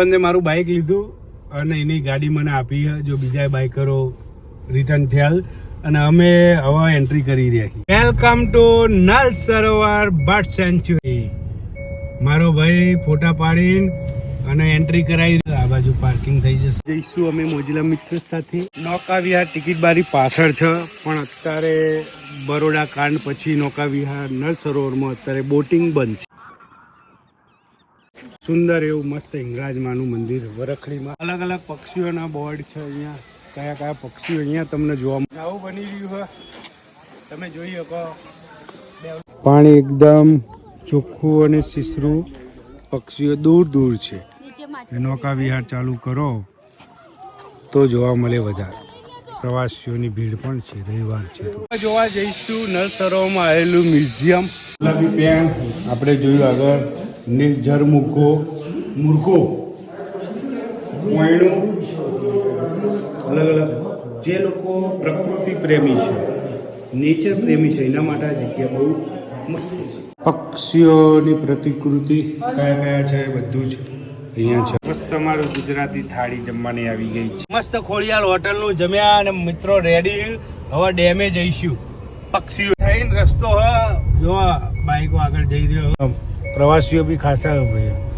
બંને મારું બાઇક લીધું અને એની ગાડી મને આપી જો બીજા બાઇકરો રિટર્ન થયા અને અમે હવે એન્ટ્રી કરી રહ્યા છીએ. Welcome to Nal Sarovar bird sanctuary મારો ભાઈ ફોટા પાડીને અને એન્ટ્રી કરાવી આ બાજુ પાર્કિંગ થઈ જશે. જઈશું અમે મોજીલા મિત્ર સાથે. નૌકાવિહાર ટિકિટ બારી પાછળ છે. પણ અત્યારે બરોડા કાંડ પછી નૌકાવિહાર નલ સરોવરમાં અત્યારે બોટિંગ બંધ છે. સુંદર એવું મસ્ત હિંગરાજમાનું મંદિર વરખડીમાં. અલગ અલગ પક્ષીઓના બોર્ડ છે અહીંયા. કયા કયા પક્ષીઓ અહીંયા તમને જોવા મળે આવું બની રહ્યું તમે જોઈ શકો. પાણી એકદમ ચોખ્ખું અને સિસરું પક્ષીઓ દૂર દૂર છે. નૌકા વિહાર ચાલુ કરો તો જોવા મળે વધારે. પ્રવાસીઓની ભીડ પણ છે, રવિવાર છે જોવા જઈશું નળ આવેલું મ્યુઝિયમ. આપણે જોયું આગળ. નિર્જર મૂકો. મૂર્ખો. કોયણું અલગ અલગ. જે લોકો પ્રકૃતિ પ્રેમી છે નેચર પ્રેમી છે એના માટે આ જગ્યા બહુ મસ્ત છે. પક્ષીઓની પ્રતિકૃતિ કયા કયા છે બધું જ અહીંયા છે. મસ્ત તમારું ગુજરાતી થાળી જમવાની આવી ગઈ છે. મસ્ત ખોડિયાર હોટલનું જમ્યા અને મિત્રો રેડી હવે ડેમે જઈશું પક્ષીઓ. થઈને રસ્તો હ. જો બાઈકો આગળ જઈ રહ્યો. પ્રવાસીઓ બી ખાસા ભાઈ